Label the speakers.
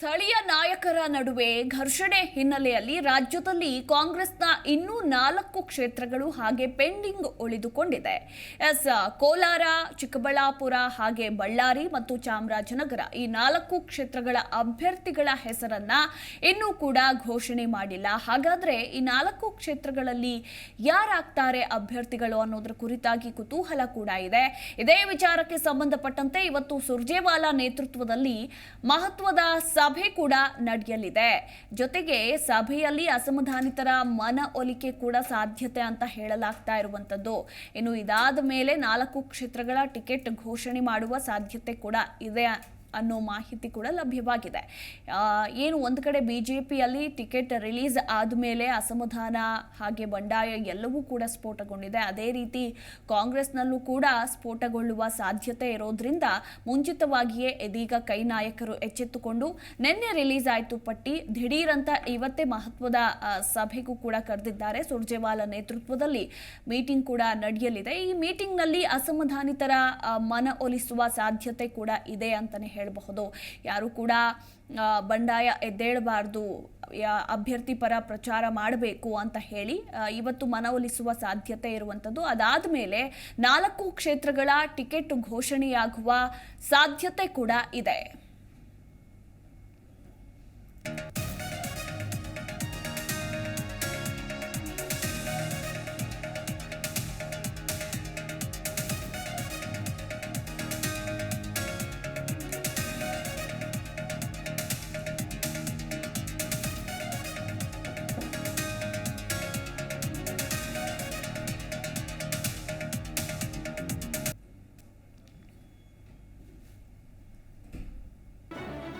Speaker 1: ಸ್ಥಳೀಯ ನಾಯಕರ ನಡುವೆ ಘರ್ಷಣೆ ಹಿನ್ನೆಲೆಯಲ್ಲಿ ರಾಜ್ಯದಲ್ಲಿ ಕಾಂಗ್ರೆಸ್ನ ಇನ್ನೂ ನಾಲ್ಕು ಕ್ಷೇತ್ರಗಳು ಹಾಗೆ ಪೆಂಡಿಂಗ್ ಉಳಿದುಕೊಂಡಿದೆ. ಎಸ್, ಕೋಲಾರ, ಚಿಕ್ಕಬಳ್ಳಾಪುರ ಹಾಗೆ ಬಳ್ಳಾರಿ ಮತ್ತು ಚಾಮರಾಜನಗರ ಈ ನಾಲ್ಕು ಕ್ಷೇತ್ರಗಳ ಅಭ್ಯರ್ಥಿಗಳ ಹೆಸರನ್ನ ಇನ್ನೂ ಕೂಡ ಘೋಷಣೆ ಮಾಡಿಲ್ಲ. ಹಾಗಾದ್ರೆ ಈ ನಾಲ್ಕು ಕ್ಷೇತ್ರಗಳಲ್ಲಿ ಯಾರಾಗ್ತಾರೆ ಅಭ್ಯರ್ಥಿಗಳು ಅನ್ನೋದ್ರ ಕುರಿತಾಗಿ ಕುತೂಹಲ ಕೂಡ ಇದೆ. ಇದೇ ವಿಚಾರಕ್ಕೆ ಸಂಬಂಧಪಟ್ಟಂತೆ ಇವತ್ತು ಸುರ್ಜೇವಾಲಾ ನೇತೃತ್ವದಲ್ಲಿ ಮಹತ್ವದ ಸಭೆ ಕೂಡ ನಡೆಯಲಿದೆ. ಜೊತೆಗೆ ಸಭೆಯಲ್ಲಿ ಅಸಮಾಧಾನಿತರ ಮನ ಒಲಿಕೆ ಕೂಡ ಸಾಧ್ಯತೆ ಅಂತ ಹೇಳಲಾಗ್ತಾ ಇರುವಂತದ್ದು. ಇನ್ನು ಇದಾದ ಮೇಲೆ ನಾಲ್ಕು ಕ್ಷೇತ್ರಗಳ ಟಿಕೆಟ್ ಘೋಷಣೆ ಮಾಡುವ ಸಾಧ್ಯತೆ ಕೂಡ ಇದೆ. ಅನ್ನೋ ಮಾಹಿತಿ ಕೂಡ ಲಭ್ಯವಾಗಿದೆ. ಏನು ಒಂದು ಕಡೆ ಬಿ ಜೆ ಪಿಯಲ್ಲಿ ಟಿಕೆಟ್ ರಿಲೀಸ್ ಆದಮೇಲೆ ಅಸಮಾಧಾನ ಹಾಗೆ ಬಂಡಾಯ ಎಲ್ಲವೂ ಕೂಡ ಸ್ಫೋಟಗೊಂಡಿದೆ. ಅದೇ ರೀತಿ ಕಾಂಗ್ರೆಸ್ನಲ್ಲೂ ಕೂಡ ಸ್ಫೋಟಗೊಳ್ಳುವ ಸಾಧ್ಯತೆ ಇರೋದ್ರಿಂದ ಮುಂಚಿತವಾಗಿಯೇ ಇದೀಗ ಕೈ ನಾಯಕರು ಎಚ್ಚೆತ್ತುಕೊಂಡು ನಿನ್ನೆ ರಿಲೀಸ್ ಆಯಿತು ಪಟ್ಟಿ, ದಿಢೀರಂತ ಇವತ್ತೇ ಮಹತ್ವದ ಸಭೆಗೂ ಕೂಡ ಕರೆದಿದ್ದಾರೆ. ಸುರ್ಜೇವಾಲ ನೇತೃತ್ವದಲ್ಲಿ ಮೀಟಿಂಗ್ ಕೂಡ ನಡೆಯಲಿದೆ. ಈ ಮೀಟಿಂಗ್ನಲ್ಲಿ ಅಸಮಾಧಾನಿತರ ಮನ ಒಲಿಸುವ ಸಾಧ್ಯತೆ ಕೂಡ ಇದೆ ಅಂತಲೇ ಹೇಳಬಹುದು. ಯಾರು ಕೂಡ ಬಂಡಾಯ ಎದ್ದೇಳಬಾರ್ದು ಅಭ್ಯರ್ಥಿ ಪರ ಪ್ರಚಾರ ಮಾಡಬೇಕು ಅಂತ ಹೇಳಿ ಇವತ್ತು ಮನವೊಲಿಸುವ ಸಾಧ್ಯತೆ ಇರುವಂಥದ್ದು ಅದಾದ ಮೇಲೆ ನಾಲ್ಕು ಕ್ಷೇತ್ರಗಳ ಟಿಕೆಟ್ ಘೋಷಣೆಯಾಗುವ ಸಾಧ್ಯತೆ ಕೂಡ ಇದೆ.